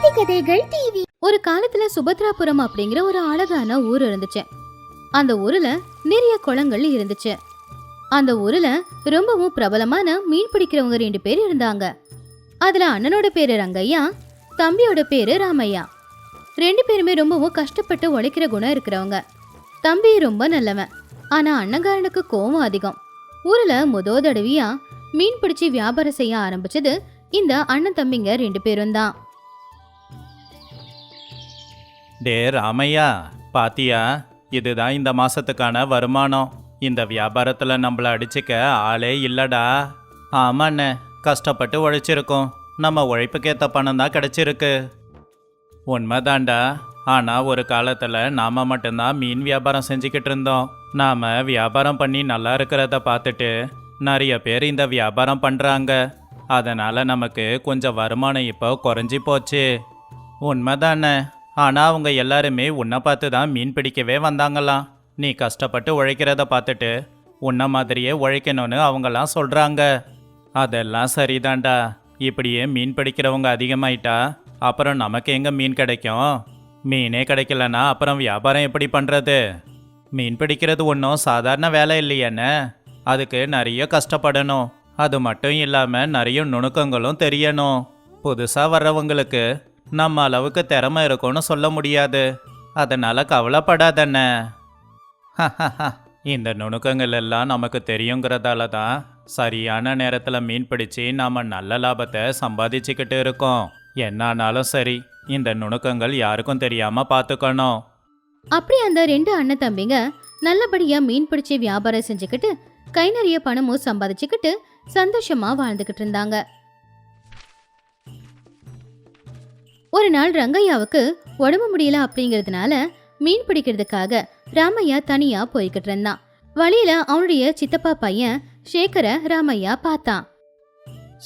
நீதி கதைகள் டிவி ஒரு காலத்துல சுபத்ராபுரம் அப்படிங்கிற ஒரு அழகான ஊர் இருந்துச்சு. அந்த ஊர்ல நிறைய குளங்கள் இருந்துச்சு. அந்த ஊர்ல ரொம்பவும் பிரபலமான மீன் பிடிக்கிறவங்க ரெண்டு பேர் இருந்தாங்க. அதுல அண்ணனோட பேரு ரங்கையா தம்பியோட பேரு ராமையா. ரெண்டு பேருமே ரொம்பவும் கஷ்டப்பட்டு உழைக்கிற குணம் இருக்கிறவங்க. தம்பி ரொம்ப நல்லவன். ஆனா அண்ணங்காரனுக்கு கோவம் அதிகம். ஊர்ல முத தடவையா மீன் பிடிச்சி வியாபாரம் செய்ய ஆரம்பிச்சது இந்த அண்ணன் தம்பிங்க ரெண்டு பேரும் தான். டே ராமையா பாத்தியா? இதுதான் இந்த மாசத்துக்கான வருமானம். இந்த வியாபாரத்துல நம்மள அடிச்சுக்க ஆளே இல்லடா. ஆமாண்ணே கஷ்டப்பட்டு உழைச்சிருக்கோம். நம்ம உழைப்புக்கேத்த பணம் தான் கிடைச்சிருக்கு. உண்மைதான்டா. ஆனால் ஒரு காலத்தில் நாம் மட்டும்தான் மீன் வியாபாரம் செஞ்சுக்கிட்டு இருந்தோம். நாம் வியாபாரம் பண்ணி நல்லா இருக்கிறத பார்த்துட்டு நிறைய பேர் இந்த வியாபாரம் பண்ணுறாங்க அதனால் நமக்கு கொஞ்சம் வருமானம் இப்போ குறைஞ்சி போச்சு. உண்மைதானே? ஆனால் அவங்க எல்லாருமே உன்னை பார்த்து தான் மீன் பிடிக்கவே வந்தாங்களாம் நீ கஷ்டப்பட்டு உழைக்கிறத பார்த்துட்டு உன்ன மாதிரியே உழைக்கணும்னு அவங்கெல்லாம் சொல்கிறாங்க அதெல்லாம் சரிதான்டா. இப்படியே மீன் பிடிக்கிறவங்க அதிகமாயிட்டா அப்புறம் நமக்கு எங்கே மீன் கிடைக்கும்? மீனே கிடைக்கலனா அப்புறம் வியாபாரம் எப்படி பண்ணுறது மீன் பிடிக்கிறது ஒன்றும் சாதாரண வேலை இல்லையானே அதுக்கு நிறைய கஷ்டப்படணும். அது மட்டும் இல்லாமல் நிறைய நுணுக்கங்களும் தெரியணும். புதுசாக வர்றவங்களுக்கு நம்ம அளவுக்கு திறமை இருக்கும்னு சொல்ல முடியாது. அதனால கவலைப்படாதண்ண. இந்த நுணுக்கங்கள் எல்லாம் நமக்கு தெரியுங்கிறதால தான் சரியான நேரத்தில் மீன் பிடிச்சி நாம் நல்ல லாபத்தை சம்பாதிச்சுக்கிட்டு இருக்கோம். என்னானாலும் சரி இந்த நுணுக்கங்கள் யாருக்கும் தெரியாம பார்த்துக்கணும் அப்படி அந்த ரெண்டு அண்ணன் தம்பிங்க நல்லபடியா மீன் பிடிச்சி வியாபாரம் செஞ்சுக்கிட்டு கை நிறைய பணமும் சம்பாதிச்சுக்கிட்டு சந்தோஷமா வாழ்ந்துகிட்டு இருந்தாங்க. ஒரு நாள் ரங்கையாவுக்கு உடம்பு முடியல அப்படிங்கிறதுனால மீன் பிடிக்கிறதுக்காக ராமையா தனியா போய்கிட்டு இருந்தான். வழியில அவனுடைய சித்தப்பா பையன் சேகரை ராமையா பார்த்தான்.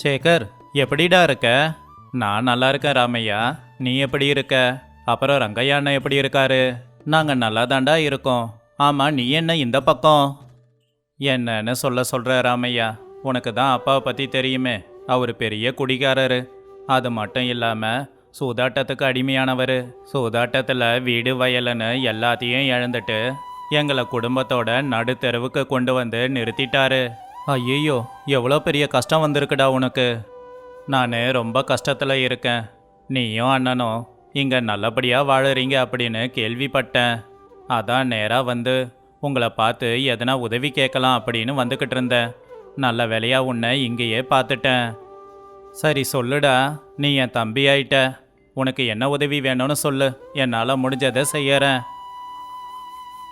சேகர் எப்படிடா இருக்க? நான் நல்லா இருக்கேன் ராமையா. நீ எப்படி இருக்க? அப்புறம் ரங்கையா அண்ணன் எப்படி இருக்காரு? நாங்கள் நல்லா தாண்டா இருக்கோம். ஆமாம் நீ என்ன இந்த பக்கம்? என்னன்னு சொல்ல சொல்கிற ராமையா. உனக்கு தான் அப்பாவை பற்றி தெரியுமே. அவர் பெரிய குடிகாரரு. அது மட்டும் இல்லாமல் சூதாட்டத்துக்கு அடிமையானவர். சூதாட்டத்தில் வீடு வயலுன்னு எல்லாத்தையும் இழந்துட்டு எங்களை குடும்பத்தோட நடுத்தெருவுக்கு கொண்டு வந்து நிறுத்திட்டாரு. ஐயோ எவ்வளோ பெரிய கஷ்டம் வந்திருக்குடா உனக்கு. நான் ரொம்ப கஷ்டத்தில் இருக்கேன். நீயும் அண்ணனும் இங்கே நல்லபடியாக வாழுறீங்க அப்படின்னு கேள்விப்பட்டேன். அதான் நேராக வந்து உங்களை பார்த்து எதனா உதவி கேட்கலாம் அப்படின்னு வந்துக்கிட்டு இருந்தேன். நல்ல வேலையாக உன்னை இங்கேயே பார்த்துட்டேன். சரி சொல்லுடா நீ என் தம்பி ஆயிட்ட. உனக்கு என்ன உதவி வேணும்னு சொல்லு. என்னால் முடிஞ்சதை செய்யறேன்.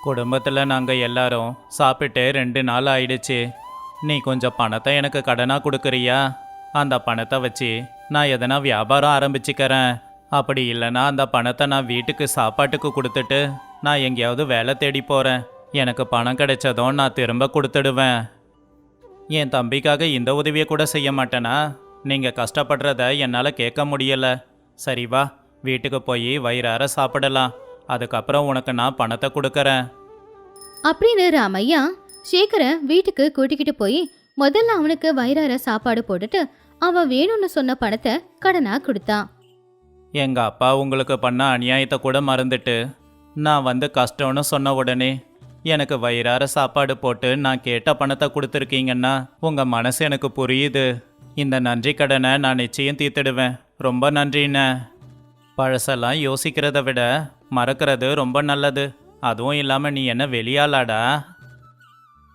குடும்பத்தில் நாங்கள் எல்லாரும் சாப்பிட்டு ரெண்டு நாள் ஆயிடுச்சு. நீ கொஞ்சம் பணத்தை எனக்கு கடனாக கொடுக்குறியா? அந்த பணத்தை வச்சு நான் எதனா வியாபாரம் ஆரம்பிச்சுக்கிறேன். அப்படி இல்லைன்னா அந்த பணத்தை நான் வீட்டுக்கு சாப்பாட்டுக்கு கொடுத்துட்டு நான் எங்கேயாவது வேலை தேடி போகிறேன் எனக்கு பணம் கிடைச்சதும் நான் திரும்ப கொடுத்துடுவேன். என் தம்பிக்காக இந்த உதவியை கூட செய்ய மாட்டேனா? நீங்கள் கஷ்டப்படுறத என்னால் கேட்க முடியலை. சரி வா வீட்டுக்கு போய் வயிறார சாப்பிடலாம். அதுக்கப்புறம் உனக்கு நான் பணத்தை கொடுக்கறேன். அப்படின்னு ராமையா சேகரை வீட்டுக்கு கூட்டிக்கிட்டு போய் முதல்ல அவனுக்கு வயிறார சாப்பாடு போட்டுட்டு அவன் வேணும்னு சொன்ன பணத்தை கடனா கொடுத்தான் எங்க அப்பா உங்களுக்கு பண்ண அநியாயத்தை கூட மறந்துட்டு நான் வந்து கஷ்டம்னு சொன்ன உடனே எனக்கு வயிறார சாப்பாடு போட்டு நான் கேட்ட பணத்தை கொடுத்துருக்கீங்கன்னா உங்க மனசு எனக்கு புரியுது. இந்த நன்றி கடனை நான் நிச்சயம் தீர்த்திடுவேன். ரொம்ப நன்றிண்ணே. பழசெல்லாம் யோசிக்கிறத விட மறக்கிறது ரொம்ப நல்லது. அதுவும் இல்லாமல் நீ என்ன வெளியாளாடா?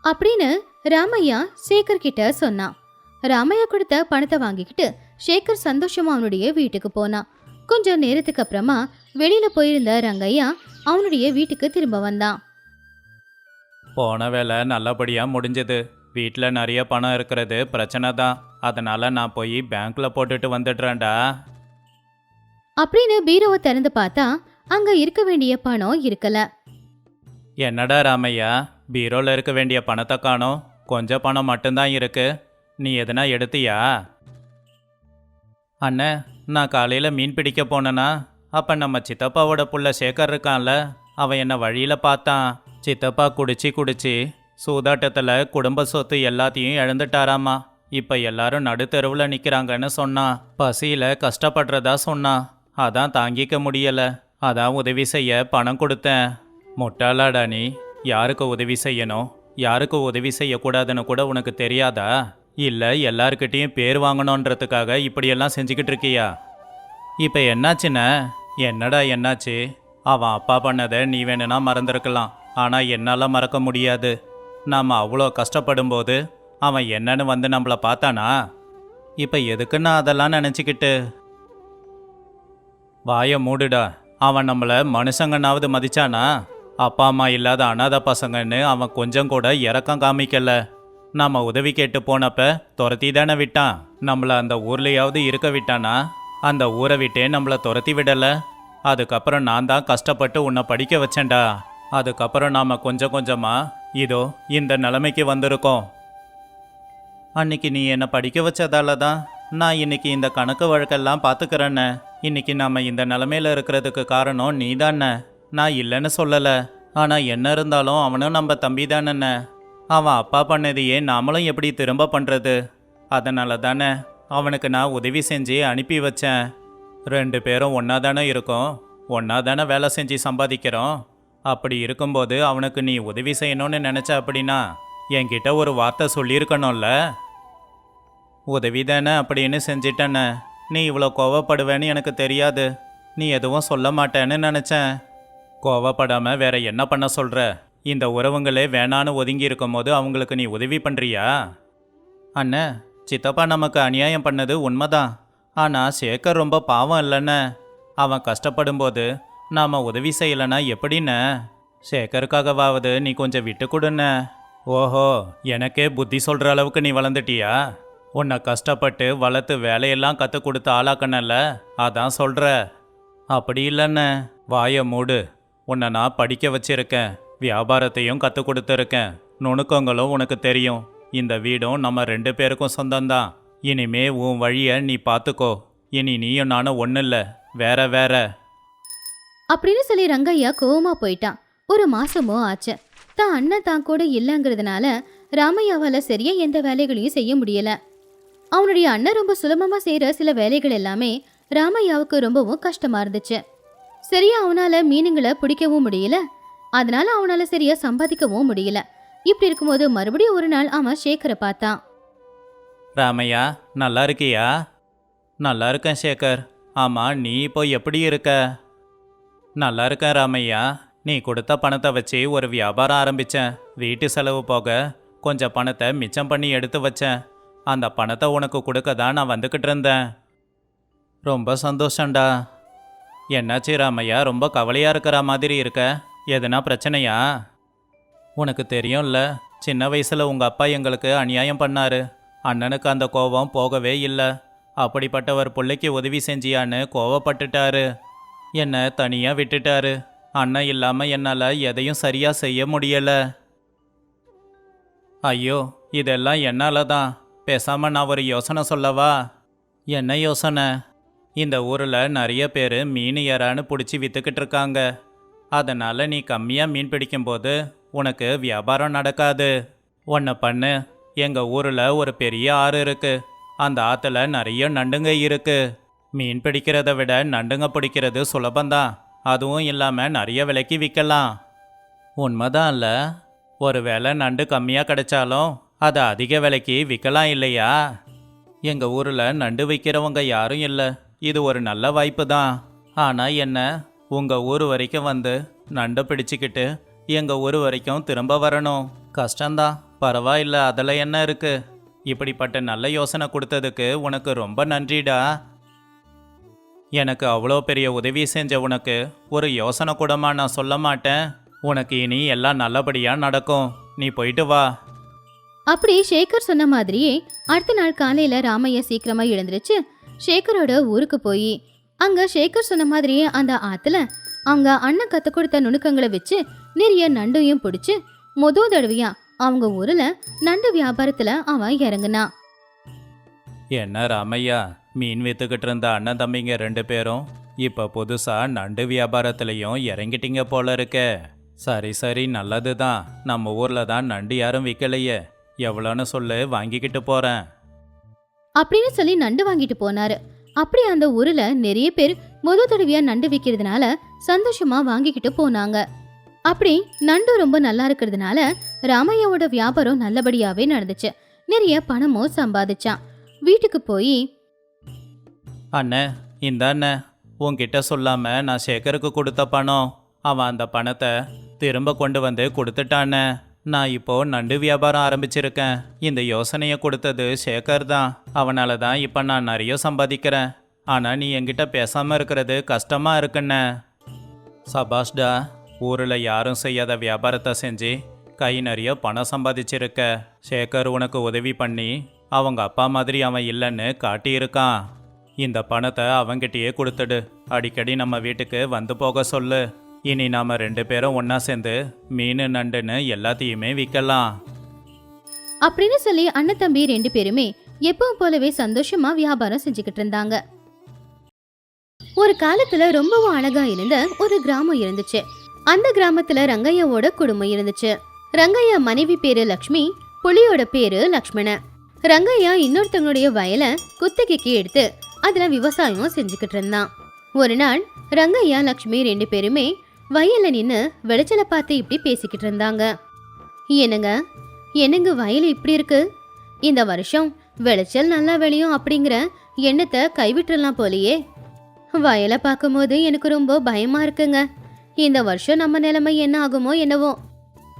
அப்படின்னு ராமையா சேகர் கிட்ட சொன்னான் ராமையா கொடுத்த பணத்தை வாங்கிக்கிட்டு சேகர் சந்தோஷமா அவனுடைய வீட்டுக்கு போனான் கொஞ்சம் நேரத்துக்கு அப்புறமா வெளியில போயிருந்த ரங்கையா அவனுடைய வீட்டுக்கு திரும்ப வந்தான். போன வேலை நல்லபடியாக முடிஞ்சது. வீட்டில் நிறைய பணம் இருக்கிறது பிரச்சனை தான். அதனால் நான் போய் பேங்க்கில் போட்டுட்டு வந்துடுறேன்டா. அப்படின்னு பீரோவை திறந்து பார்த்தா அங்க இருக்க வேண்டிய பணம் இருக்கல. என்னடா ராமையா பீரோவில் இருக்க வேண்டிய பணத்தை காணோம். கொஞ்சம் பணம் மட்டும்தான் இருக்கு. நீ எதுனா எடுத்தியா? அண்ணே நான் காலையில் மீன் பிடிக்க போனேனா? அப்போ நம்ம சித்தப்பாவோட புள்ள சேகர் இருக்கான்ல அவன் என்னை வழியில் பார்த்தான். சித்தப்பா குடிச்சு குடிச்சு. சூதாட்டத்தில் குடும்ப சொத்து எல்லாத்தையும் இழந்துட்டாராமா. இப்போ எல்லாரும் நடுத்தெருவில் நிற்கிறாங்கன்னு சொன்னான் பசியில் கஷ்டப்படுறதா சொன்னான் அதான் தாங்கிக்க முடியலை. அதான் உதவி செய்ய பணம் கொடுத்தேன். முட்டாளாடா நீ. யாருக்கு உதவி செய்யணும்? யாருக்கு உதவி செய்யக்கூடாதுன்னு கூட உனக்கு தெரியாதா? இல்லை எல்லாருக்கிட்டேயும் பேர் வாங்கணுன்றதுக்காக இப்படியெல்லாம் செஞ்சுக்கிட்டு இருக்கியா? இப்போ என்னாச்சுண்ணே என்னடா என்னாச்சு? அவன் அப்பா பண்ணதை நீ வேணும்னா மறந்துருக்கலாம். ஆனால் என்னால் மறக்க முடியாது. நாம் அவ்வளோ கஷ்டப்படும்போது அவன் என்னன்னு வந்து நம்மளை பார்த்தானா? இப்போ எதுக்குன்னு அதெல்லாம் நினச்சிக்கிட்டு? வாயை மூடுடா. அவன் நம்மளை மனுஷங்கனாவது மதிச்சானா? அப்பா அம்மா இல்லாத அனாத பசங்கன்னு அவன் கொஞ்சம் கூட இறக்கம் காமிக்கல. நாம் உதவி கேட்டு போனப்ப துரத்தி தானே விட்டான். நம்மளை அந்த ஊர்லேயாவது இருக்க விட்டானா? அந்த ஊரை விட்டே நம்மளை துரத்தி விடலை. அதுக்கப்புறம் நான் தான் கஷ்டப்பட்டு உன்னை படிக்க வச்சேன்டா. அதுக்கப்புறம் நாம் கொஞ்சம் கொஞ்சமாக இதோ இந்த நிலைமைக்கு வந்திருக்கோம். அன்னைக்கு நீ என்னை படிக்க வச்சதால தான் நான் இன்னைக்கு இந்த கணக்கு வழக்கெல்லாம் பார்த்துக்கிறேன்ன. இன்னைக்கு நாம் இந்த நிலமையில் இருக்கிறதுக்கு காரணம் நீ நான் இல்லைன்னு சொல்லலை. ஆனால் என்ன இருந்தாலும் அவனும் நம்ம தம்பி தானே அவன் அப்பா பண்ணதையே நாமளும் எப்படி திரும்ப பண்ணுறது அதனால தானே அவனுக்கு நான் உதவி செஞ்சு அனுப்பி வச்சேன். ரெண்டு பேரும் ஒன்றா தானே இருக்கோம். ஒன்றா தானே வேலை செஞ்சு சம்பாதிக்கிறோம். அப்படி இருக்கும்போது அவனுக்கு நீ உதவி செய்யணும்னு நினச்ச அப்படின்னா என்கிட்ட ஒரு வார்த்தை சொல்லியிருக்கணும்ல. உதவி தானே அப்படின்னு செஞ்சிட்டேன்னு நீ இவ்வளோ கோவப்படுவேன்னு எனக்கு தெரியாது. நீ எதுவும் சொல்ல மாட்டேன்னு நினச்சேன். கோவப்படாமல் வேற என்ன பண்ண சொல்கிற இந்த உறவுங்களே வேணான்னு ஒதுங்கி இருக்கும்போது அவங்களுக்கு நீ உதவி பண்ணுறியா அண்ணே சித்தப்பா நமக்கு அநியாயம் பண்ணது உண்மைதான். ஆனால் சேகர் ரொம்ப பாவம் இல்லைன்னு அவன் கஷ்டப்படும்போது நாம் உதவி செய்யலைன்னா எப்படின்னு? சேகருக்காகவாவது நீ கொஞ்சம் விட்டு கொடுன்னு ஓஹோ எனக்கே புத்தி சொல்கிற அளவுக்கு நீ வளர்ந்துட்டியா? உன்னை கஷ்டப்பட்டு வளர்த்து வேலையெல்லாம் கற்றுக் கொடுத்து ஆளாக்கணல்ல அதான் சொல்கிற அப்படி இல்லைன்னு. வாயை மூடு. உன்னை நான் படிக்க வச்சிருக்கேன். வியாபாரத்தையும் கற்றுக் கொடுத்துருக்கேன். நுணுக்கங்களும் உனக்கு தெரியும். இந்த வீடும் நம்ம ரெண்டு பேருக்கும் சொந்தம்தான். இனிமே உன் வழியை நீ பார்த்துக்கோ. இனி நீயும் நானும் ஒன்றும் இல்லை வேற வேற. அப்படின்னு சொல்லி ரங்கையா கோவமா போயிட்டான் ஒரு மாசமோ ஆச்சு. தான் அண்ணன் தான் கூட இல்லைங்கிறதுனால ராமையாவால் சரியா எந்த வேலைகளையும் செய்ய முடியல. அவனுடைய அண்ணன் ரொம்ப சுலபமா செய்யற சில வேலைகள் எல்லாமே ராமையாவுக்கு ரொம்பவும் கஷ்டமா இருந்துச்சு. சரியா அவனால மீனுங்களை பிடிக்கவும் முடியல. அதனால அவனால சரியா சம்பாதிக்கவும் முடியல. இப்படி இருக்கும்போது மறுபடியும் ஒரு நாள் அவன் சேகரை பார்த்தான் ராமையா நல்லா இருக்கியா? நல்லா இருக்கேன் சேகர். ஆமாம் நீ இப்போ எப்படி இருக்க? நல்லா இருக்கேன் ராமையா. நீ கொடுத்த பணத்தை வச்சு ஒரு வியாபாரம் ஆரம்பித்தேன் வீட்டு செலவு போக கொஞ்சம் பணத்தை மிச்சம் பண்ணி எடுத்து வச்சேன். அந்த பணத்தை உனக்கு கொடுக்க தான் நான் வந்துக்கிட்டு இருந்தேன். ரொம்ப சந்தோஷம்டா. என்னாச்சு ராமையா? ரொம்ப கவலையாக இருக்கிற மாதிரி இருக்க. எதுனா பிரச்சனையா? உனக்கு தெரியும்ல சின்ன வயசில் உங்கள் அப்பா எங்களுக்கு அநியாயம் பண்ணாரு. அண்ணனுக்கு அந்த கோபம் போகவே இல்லை. அப்படிப்பட்டவர் பிள்ளைக்கு உதவி செஞ்சியான்னு கோவப்பட்டுட்டாரு. என்னை தனியாக விட்டுட்டாரு. அண்ணன் இல்லாமல் என்னால் எதையும் சரியாக செய்ய முடியலை. ஐயோ இதெல்லாம் என்னால் தான் பேசாமல் நான் ஒரு யோசனை சொல்லவா? என்ன யோசனை? இந்த ஊரில் நிறைய பேர் மீன் ஏறான்னு பிடிச்சி விற்றுக்கிட்டு இருக்காங்க. அதனால் நீ கம்மியாக மீன் பிடிக்கும்போது உனக்கு வியாபாரம் நடக்காது. ஒன்று பண்ணு எங்கள் ஊரில் ஒரு பெரிய ஆறு இருக்குது அந்த ஆற்றுல நிறைய நண்டுங்க இருக்குது மீன் பிடிக்கிறத விட நண்டுங்க பிடிக்கிறது சுலபந்தான் அதுவும் இல்லாமல் நிறைய விலைக்கு விற்கலாம். உண்மைதான் இல்லை. ஒருவேளை நண்டு கம்மியாக கிடைச்சாலும் அதை அதிக விலைக்கு விற்கலாம் இல்லையா? எங்கள் ஊரில் நண்டு விற்கிறவங்க யாரும் இல்லை. இது ஒரு நல்ல வாய்ப்பு தான் ஆனால் என்ன உங்கள் ஊர் வரைக்கும் வந்து நண்டு பிடிச்சிக்கிட்டு எங்கள் ஊர் வரைக்கும் திரும்ப வரணும். கஷ்டந்தான் பரவாயில்ல அதில் என்ன இருக்குது இப்படிப்பட்ட நல்ல யோசனை கொடுத்ததுக்கு உனக்கு ரொம்ப நன்றிடா. எனக்கு அவ்வளோ பெரிய உதவி செஞ்ச உனக்கு ஒரு யோசனை கூடமா நான் சொல்ல மாட்டேன். உனக்கு இனி எல்லாம் நல்லபடியாக நடக்கும். நீ போயிட்டு வா. அப்படி சேகர் சொன்ன மாதிரியே அடுத்த நாள் காலையில ராமையா சீக்கிரமா எழுந்திருச்சு சேகரோட ஊருக்கு போய் அங்க சேகர் சொன்ன மாதிரியே அந்த ஆத்துல அவங்க அண்ணன் கத்து கொடுத்த நுணுக்கங்களை வச்சு நிறைய நண்டையும் பிடிச்சு மொத தடவையா அவங்க ஊர்ல நண்டு வியாபாரத்துல அவன் இறங்குனான். என்ன ராமையா? மீன் வித்துக்கிட்டு இருந்த அண்ணன் தம்பிங்க ரெண்டு பேரும் இப்போ புதுசாக நண்டு வியாபாரத்துலேயும் இறங்கிட்டீங்க போல இருக்க. சரி சரி நல்லது தான் நம்ம ஊரில் தான் நண்டு யாரும் விற்கலையே எவ்வளோன்னு சொல்லு வாங்கிக்கிட்டு போகிறேன் அப்படின்னு சொல்லி நண்டு வாங்கிட்டு போனாரு. அப்படி அந்த ஊரில் நிறைய பேர் முத தடவையாக நண்டு விற்கிறதுனால சந்தோஷமா வாங்கிக்கிட்டு போனாங்க. அப்படி நண்டு ரொம்ப நல்லா இருக்கிறதுனால ராமையாவோட வியாபாரம் நல்லபடியாவே நடந்துச்சு. நிறைய பணமும் சம்பாதிச்சான். வீட்டுக்கு போய் அண்ணே இந்த அண்ணே உன்கிட்ட சொல்லாம நான் சேகருக்கு கொடுத்த பணம். அவன் அந்த பணத்தை திரும்ப கொண்டு வந்து கொடுத்துட்டானே. நான் இப்போ நண்டு வியாபாரம் ஆரம்பிச்சிருக்கேன். இந்த யோசனையை கொடுத்தது சேகர் தான். அவனால தான் இப்போ நான் நிறைய சம்பாதிக்கிறேன். ஆனால் நீ என்கிட்ட பேசாமல் இருக்கிறது கஷ்டமாக இருக்குண்ணே. சபாஷ்டா ஊரில் யாரும் செய்யாத வியாபாரத்தை செஞ்சு கை நிறைய பணம் சம்பாதிச்சிருக்க. சேகர் உனக்கு உதவி பண்ணி அவங்க அப்பா மாதிரி அவன் இல்லைன்னு காட்டியிருக்கான். இந்த பணத்தை அவங்கிட்டயே கொடுத்துடு. அடிக்கடி நம்ம வீட்டுக்கு வந்து போக சொல்லு. இனி நாம ரெண்டு பேரும் ஒன்றா சேர்ந்து மீன் நண்டுன்னு எல்லாத்தையுமே விற்கலாம் அப்படின்னு சொல்லி அண்ணன் தம்பி ரெண்டு பேருமே எப்பவும் போலவே சந்தோஷமா வியாபாரம் செஞ்சுக்கிட்டு இருந்தாங்க. ஒரு காலத்துல ரொம்பவும் அழகா இருந்த ஒரு கிராமம் இருந்துச்சு. அந்த கிராமத்துல ரங்கையாவோட குடும்பம் இருந்துச்சு. ரங்கையா மனைவி பேரு லக்ஷ்மி புலியோட பேரு லக்ஷ்மண ரங்கையா இன்னொருத்தவங்களுடைய வயலை குத்தகைக்கு எடுத்து அதில் விவசாயம் செஞ்சுக்கிட்டு இருந்தான். ஒரு நாள் ரங்கையா லக்ஷ்மி ரெண்டு பேருமே வயல்ல நின்னு விளைச்சலை பார்த்து இப்படி பேசிக்கிட்டு இருந்தாங்க. என்னங்க? என்னங்க வயல் இப்படி இருக்கு? இந்த வருஷம் விளைச்சல் நல்லா விளையும் அப்படிங்கிற எண்ணத்தை கைவிட்டுறலாம் போலியே. வயலை பார்க்கும்போது எனக்கு ரொம்ப பயமா இருக்குங்க. இந்த வருஷம் நம்ம நிலைமை என்ன ஆகுமோ என்னவோ.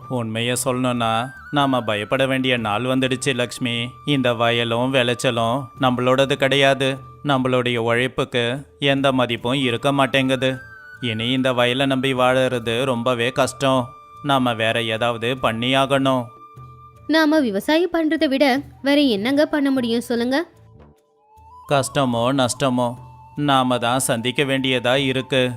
உண்மையை சொல்லணும்னா நாம பயப்பட வேண்டிய நாள் வந்துடுச்சு லக்ஷ்மி. இந்த வயலும் விளைச்சலும் நம்மளோடது கிடையாது. நம்மளுடைய உழைப்புக்கு எந்த மதிப்பும் இருக்க மாட்டேங்குது. இனி இந்த வயலை நம்பி வாழறது ரொம்பவே கஷ்டம். நாம வேற ஏதாவது பண்ணியாகணும் நாம விவசாயம் பண்றதை விட வேற என்னங்க பண்ண முடியும் சொல்லுங்க? கஷ்டமோ நஷ்டமோ நாம தான் சந்திக்க வேண்டியதா இருக்கு.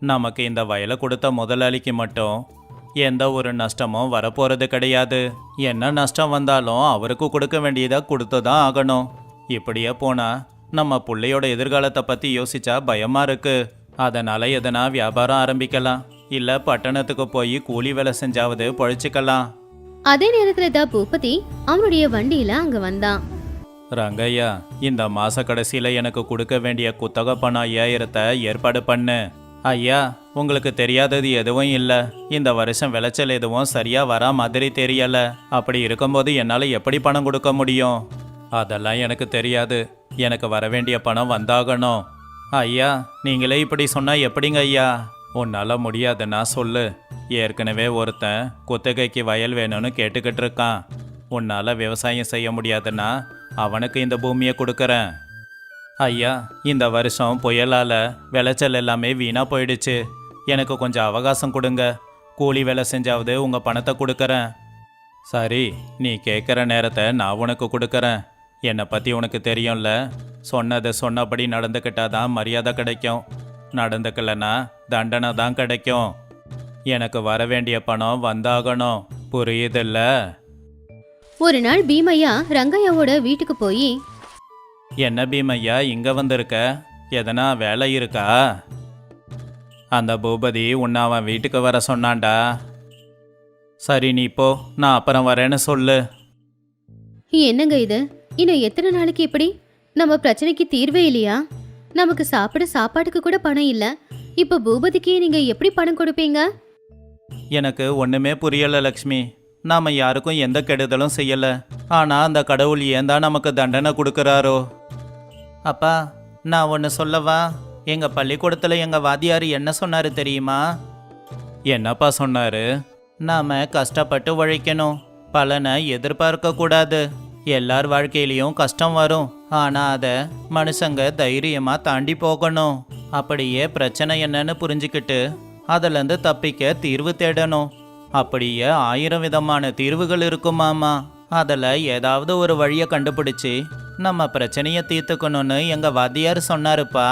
நமக்கு இந்த வயலை கொடுத்த முதலாளிக்கு மட்டும் எந்த ஒரு நஷ்டமும் வரப்போறது கிடையாது. என்ன நஷ்டம் வந்தாலும் அவருக்கு கொடுக்க வேண்டியதா கொடுத்து தான் ஆகணும். இப்படியே போனா நம்ம பிள்ளையோட எதிர்காலத்தை பத்தி யோசிச்சா பயமா இருக்கு. அதனால எதனா வியாபாரம் ஆரம்பிக்கலாம். இல்ல பட்டணத்துக்கு போய் கூலி வேலை செஞ்சாவது பொழைச்சிக்கலாம். அதே நேரத்துல தான் பூபதி அவனுடைய வண்டியில அங்க வந்தான். ரங்கையா இந்த மாச கடைசியில எனக்கு கொடுக்க வேண்டிய குத்தகை பணம் ஐயாயிரத்தை ஏற்பாடு பண்ணு. ஐயா உங்களுக்கு தெரியாதது எதுவும் இல்லை. இந்த வருஷம் விளைச்சல் எதுவும் சரியா வரா மாதிரி தெரியல. அப்படி இருக்கும்போது என்னால் எப்படி பணம் கொடுக்க முடியும்? அதெல்லாம் எனக்கு தெரியாது. எனக்கு வர வேண்டிய பணம் வந்தாகணும். ஐயா நீங்களே இப்படி சொன்னா எப்படிங்க ஐயா? உன்னால் முடியாதுன்னா சொல்லு. ஏற்கனவே ஒருத்தன் குத்தகைக்கு வயல் வேணும்னு கேட்டுக்கிட்டு இருக்கான். உன்னால் விவசாயம் செய்ய முடியாதுன்னா அவனுக்கு இந்த பூமியை கொடுக்குறேன். ஐயா இந்த வருஷம் புயலால் விளைச்சல் எல்லாமே வீணாக போயிடுச்சு. எனக்கு கொஞ்சம் அவகாசம் கொடுங்க. கூலி வேலை செஞ்சாவது உங்கள் பணத்தை கொடுக்குறேன். சரி நீ கேட்குற நேரத்தை நான் உனக்கு கொடுக்குறேன். என்னை பற்றி உனக்கு தெரியும்ல? சொன்னதை சொன்னபடி நடந்துக்கிட்டால் தான் மரியாதை கிடைக்கும். நடந்துக்கலனா தண்டனை தான் கிடைக்கும். எனக்கு வர வேண்டிய பணம் வந்தாகணும். புரியுதில்ல? ஒரு நாள் பீமையா ரங்கையாவோட வீட்டுக்கு போய் என்ன பீமையா இங்க வந்திருக்க? எதனா வேலை இருக்கா? அந்த பூபதி உன்னை அவன் வீட்டுக்கு வர சொன்னான்டா. சரி நீ போ நான் அப்புறம் வரேன்னு சொல்லு. என்னங்க இது? இன்னும் எத்தனை நாளைக்கு இப்படி? நம்ம பிரச்சனைக்கு தீர்வே இல்லையா? நமக்கு சாப்பிட சாப்பாட்டுக்கு கூட பணம் இல்ல. இப்ப பூபதிக்கு நீங்க எப்படி பணம் கொடுப்பீங்க? எனக்கு ஒண்ணுமே புரியல லக்ஷ்மி. நாம யாருக்கும் எந்த கெடுதலும் செய்யல. ஆனா அந்த கடவுள் ஏன் தான் நமக்கு தண்டனை கொடுக்கறாரோ? அப்பா நான் ஒன்று சொல்லவா? எங்க பள்ளிக்கூடத்துல எங்க வாத்தியார் என்ன சொன்னாரு தெரியுமா? என்னப்பா சொன்னாரு? நாம கஷ்டப்பட்டு உழைக்கணும். பலனை எதிர்பார்க்க கூடாது. எல்லார் வாழ்க்கையிலயும் கஷ்டம் வரும். ஆனா அத மனுஷங்க தைரியமா தாண்டி போகணும். அப்படியே பிரச்சனை என்னன்னு புரிஞ்சுக்கிட்டு அதுலேருந்து தப்பிக்க தீர்வு தேடணும். அப்படியே ஆயிரம் விதமான தீர்வுகள் இருக்குமாமா அதில் ஏதாவது ஒரு வழியை கண்டுபிடிச்சி நம்ம பிரச்சனையை தீர்த்துக்கணும்னு எங்கள் வாத்தியார் சொன்னாருப்பா.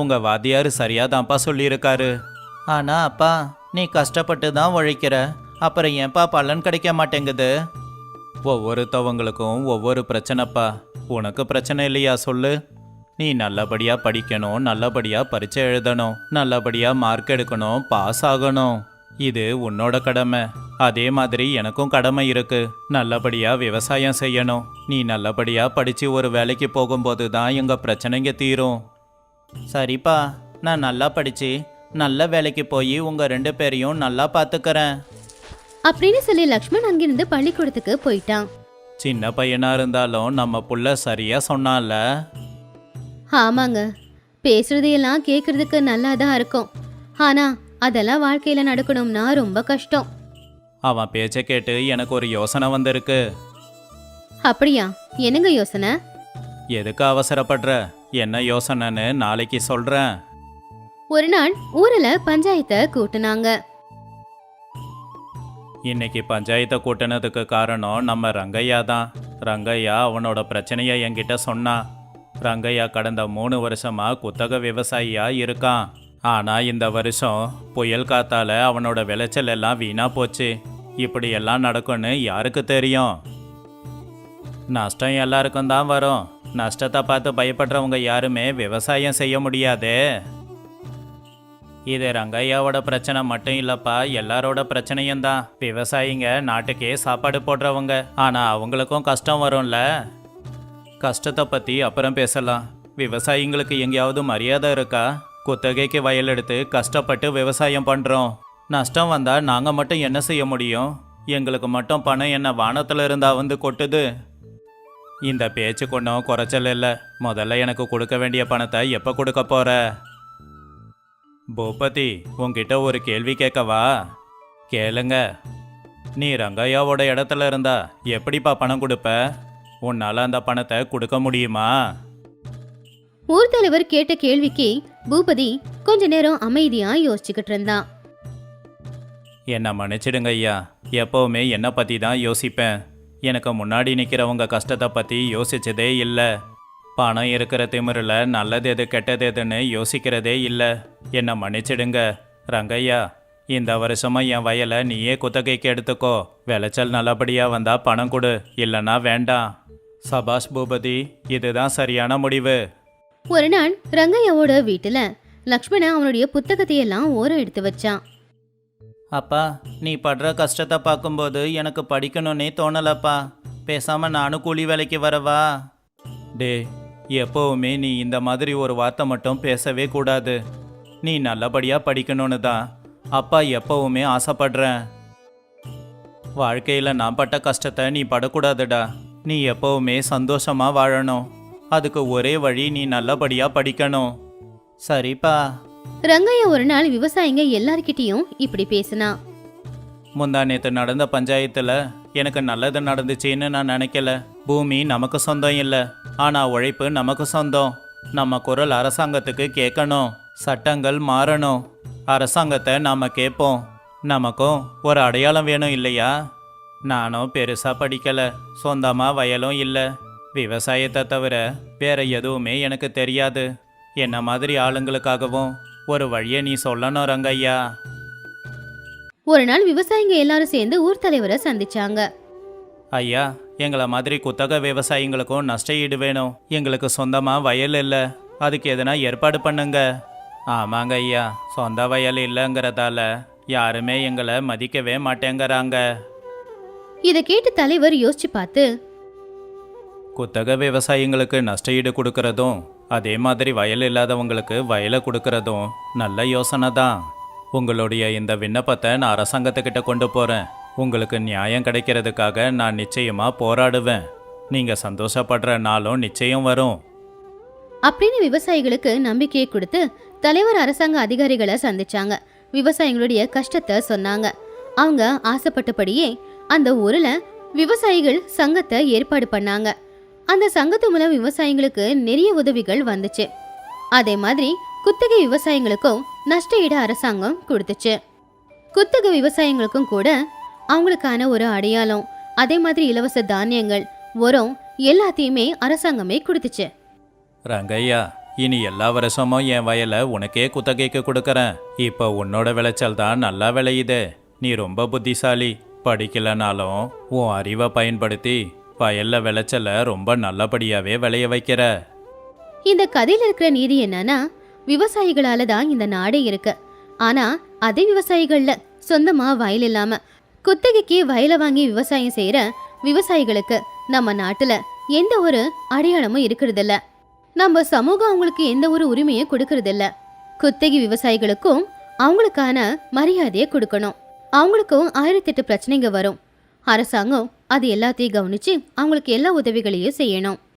உங்கள் வாத்தியார் சரியாக தான்ப்பா சொல்லியிருக்காரு. ஆனால் அப்பா நீ கஷ்டப்பட்டு தான் உழைக்கிற. அப்புறம் ஏன்பா பலன் கிடைக்க மாட்டேங்குது? ஒவ்வொருத்தவங்களுக்கும் ஒவ்வொரு பிரச்சனைப்பா. உனக்கு பிரச்சனை இல்லையா சொல்லு. நீ நல்லபடியாக படிக்கணும் நல்லபடியாக பரீட்சை எழுதணும் நல்லபடியாக மார்க் எடுக்கணும் பாஸ் ஆகணும். இது உன்னோட கடமை. அதே மாதிரி எனக்கும் கடமை இருக்கு. நல்லபடியாக விவசாயம் செய்யணும். நீ நல்லபடியாக படித்து ஒரு வேலைக்கு போகும்போது தான் எங்கள் பிரச்சனைங்க தீரும். சரிப்பா நான் நல்லா படிச்சு நல்ல வேலைக்கு போய் உங்க ரெண்டு பேரையும் நல்லா பார்த்துக்கறேன் அப்படின்னு சொல்லி லக்ஷ்மண் அங்கிருந்து பள்ளிக்கூடத்துக்கு போயிட்டான். சின்ன பையனா இருந்தாலும் நம்ம புள்ள சரியா சொன்னான்ல? ஆமாங்க. பேசுறது எல்லாம் கேட்கறதுக்கு நல்லா தான் இருக்கும். ஆனா அதெல்லாம் வாழ்க்கையில நடக்கணும்னா ரொம்ப கஷ்டம். அவன் பேச்சை கேட்டு எனக்கு ஒரு யோசனை வந்திருக்கு. அப்படியா? என்னங்க யோசனை? எதுக்கு அவசரப்படுற? என்ன யோசனைன்னு நாளைக்கு சொல்றேன். ஒரு நாள் ஊர்ல பஞ்சாயத்தை கூட்டுனாங்க. இன்னைக்கு பஞ்சாயத்தை கூட்டினதுக்கு காரணம் நம்ம ரங்கையா தான். ரங்கையா அவனோட பிரச்சனையை என்கிட்ட சொன்னான் ரங்கையா கடந்த மூணு வருஷமா குத்தக விவசாயியா இருக்கான். ஆனால் இந்த வருஷம் புயல் காத்தால் அவனோட விளைச்சல் எல்லாம் வீணாக போச்சு. இப்படி எல்லாம் நடக்கும்னு யாருக்கு தெரியும்? நஷ்டம் எல்லாருக்கும் தான் வரும். நஷ்டத்தை பார்த்து பயப்படுறவங்க யாருமே விவசாயம் செய்ய முடியாதே. இது ரங்கையாவோட பிரச்சனை மட்டும் இல்லைப்பா எல்லாரோட பிரச்சனையும் தான். விவசாயிங்க நாட்டுக்கே சாப்பாடு போடுறவங்க. ஆனால் அவங்களுக்கும் கஷ்டம் வரும்ல. கஷ்டத்தை பற்றி அப்புறம் பேசலாம். விவசாயிங்களுக்கு எங்கேயாவது மரியாதை இருக்கா? குத்தகைக்கு வயல் எடுத்து கஷ்டப்பட்டு விவசாயம் பண்ணுறோம் நஷ்டம் வந்தால் நாங்கள் மட்டும் என்ன செய்ய முடியும்? எங்களுக்கு மட்டும் பணம் என்ன வானத்தில் இருந்தால் வந்து கொட்டுது? இந்த பேச்சு கொண்டும் குறைச்சல் இல்லை. முதல்ல எனக்கு கொடுக்க வேண்டிய பணத்தை எப்போ கொடுக்க போகிற பூபதி உங்ககிட்ட ஒரு கேள்வி கேட்கவா? கேளுங்க. நீ ரங்கையாவோட இடத்துல இருந்தா எப்படிப்பா பணம் கொடுப்ப? உன்னால் அந்த பணத்தை கொடுக்க முடியுமா? ஊர் தலைவர் கேட்ட கேள்விக்கு பூபதி கொஞ்ச நேரம் அமைதியா யோசிச்சுக்கிட்டு இருந்தான் என்னை மன்னிச்சிடுங்க ஐயா. எப்போவுமே என்னை பற்றி தான் யோசிப்பேன். எனக்கு முன்னாடி நிற்கிறவங்க கஷ்டத்தை பற்றி யோசிச்சதே இல்லை. பணம் இருக்கிற திமிரில் நல்லது எது கெட்டது எதுன்னு யோசிக்கிறதே இல்லை. என்னை மன்னிச்சிடுங்க. ரங்கையா இந்த வருஷமாக என் வயலை நீயே குத்தகைக்கு எடுத்துக்கோ. விளைச்சல் நல்லபடியாக வந்தால் பணம் கொடு. இல்லைன்னா வேண்டாம். சபாஷ் பூபதி இதுதான் சரியான முடிவு. ஒரு நாள் ரங்கையாவோட வீட்டுல லக்ஷ்மண அவனுடைய புத்தகத்தை எல்லாம் ஓரம் எடுத்து வச்சான் அப்பா நீ படுற கஷ்டத்தை பார்க்கும்போது எனக்கு படிக்கணும்னே தோணலப்பா. பேசாம நானும் கூலி வேலைக்கு வரவா? டே எப்போவுமே நீ இந்த மாதிரி ஒரு வார்த்தை மட்டும் பேசவே கூடாது. நீ நல்லபடியா படிக்கணும்னு தான். அப்பா எப்பவுமே ஆசைப்படுறேன். வாழ்க்கையில நான் பட்ட கஷ்டத்தை நீ படக்கூடாதுடா. நீ எப்பவுமே சந்தோஷமா வாழணும். அதுக்கு ஒரே வழி நீ நல்லபடியா படிக்கணும். சரிப்பா. ரங்கையா ஒரு நாள் விவசாயிங்க எல்லார்கிட்டயும் இப்படி பேசினா. முந்தா நேத்து நடந்த பஞ்சாயத்துல எனக்கு நல்லது நடந்துச்சுன்னு நான் நினைக்கல. பூமி நமக்கு சொந்தம் இல்லை. ஆனா உழைப்பு நமக்கு சொந்தம். நம்ம குரல் அரசாங்கத்துக்கு கேட்கணும். சட்டங்கள் மாறணும். அரசாங்கத்தை நாம கேட்போம். நமக்கும் ஒரு அடையாளம் வேணும் இல்லையா? நானும் பெருசா படிக்கல. சொந்தமா வயலும் இல்லை. விவசாயத்தை தவிர வேற எதுவுமே எனக்கு தெரியாது. என்ன மாதிரி ஆளுங்களுக்காகவும் ஒரு வழியை நீ சொல்லணும் ரங்கையா ஒரு நாள் விவசாயிங்க எல்லாரும் சேர்ந்து ஊர் தலைவரை சந்திச்சாங்க. ஐயா எங்களை மாதிரி குத்தக விவசாயிங்களுக்கும் நஷ்ட ஈடு வேணும். எங்களுக்கு சொந்தமா வயல் இல்லை. அதுக்கு எதனா ஏற்பாடு பண்ணுங்க. ஆமாங்க ஐயா சொந்த வயல் இல்லைங்கிறதால யாருமே எங்களை மதிக்கவே மாட்டேங்கிறாங்க. இத கேட்டு தலைவர் யோசிச்சு பார்த்து குத்தக விவசாயிங்களுக்கு நஷ்ட ஈடு கொடுக்கறதும் அதே மாதிரி வயல் இல்லாதவங்களுக்கு வயலை கொடுக்கறதும் நல்ல யோசனை தான். உங்களுடைய இந்த விண்ணப்பத்தை நான் அரசாங்கத்துக்கிட்ட கொண்டு போகிறேன் உங்களுக்கு நியாயம் கிடைக்கிறதுக்காக நான் நிச்சயமாக போராடுவேன். நீங்கள் சந்தோஷப்படுற நாளும் நிச்சயம் வரும். அப்படின்னு விவசாயிகளுக்கு நம்பிக்கையை கொடுத்து தலைவர் அரசாங்க அதிகாரிகளை சந்திச்சாங்க. விவசாயிகளுடைய கஷ்டத்தை சொன்னாங்க. அவங்க ஆசைப்பட்டபடியே அந்த ஊரில் விவசாயிகள் சங்கத்தை ஏற்பாடு பண்ணாங்க. அந்த சங்கத்து மூலம் விவசாயிங்களுக்கு நிறைய உதவிகள் வந்துச்சு. அதே மாதிரி குத்தகை விவசாயிங்களுக்கும் நஷ்ட ஈடு அரசாங்கம் கொடுத்துச்சு. குத்தகை விவசாயிங்களுக்கும் கூட அவங்களுக்கான ஒரு அடையாளம் அதே மாதிரி இலவச தானியங்கள் உரம் எல்லாத்தையுமே அரசாங்கமே கொடுத்துச்சு. ரங்கையா இனி எல்லா வருஷமும் என் வயலை உனக்கே குத்தகைக்கு கொடுக்கறேன். இப்போ உன்னோட விளைச்சல் தான் நல்லா விளையுது. நீ ரொம்ப புத்திசாலி. படிக்கலனாலும் உன் அறிவை பயன்படுத்தி வயல்ல விளைச்சல ரொம்ப நல்லபடியாவே விளைய வைக்கிற. இந்த கதையில இருக்கிற நீதி என்னன்னா விவசாயிகளால தான் இந்த நாடே இருக்கு. ஆனா அதே விவசாயிகள்ல சொந்தமா வயல் இல்லாம குத்தகைக்கு வயலை வாங்கி விவசாயம் செய்யற விவசாயிகளுக்கு நம்ம நாட்டுல எந்த ஒரு அடையாளமும் இருக்கிறதில்ல. நம்ம சமூகம் அவங்களுக்கு எந்த ஒரு உரிமையும் கொடுக்கறது இல்ல குத்தகை விவசாயிகளுக்கும் அவங்களுக்கான மரியாதையை கொடுக்கணும். அவங்களுக்கும் ஆயிரத்தெட்டு பிரச்சனைங்க வரும். அரசாங்கம் அது எல்லாத்தையும் கவனிச்சு அவங்களுக்கு எல்லா உதவிகளையும் செய்யணும்.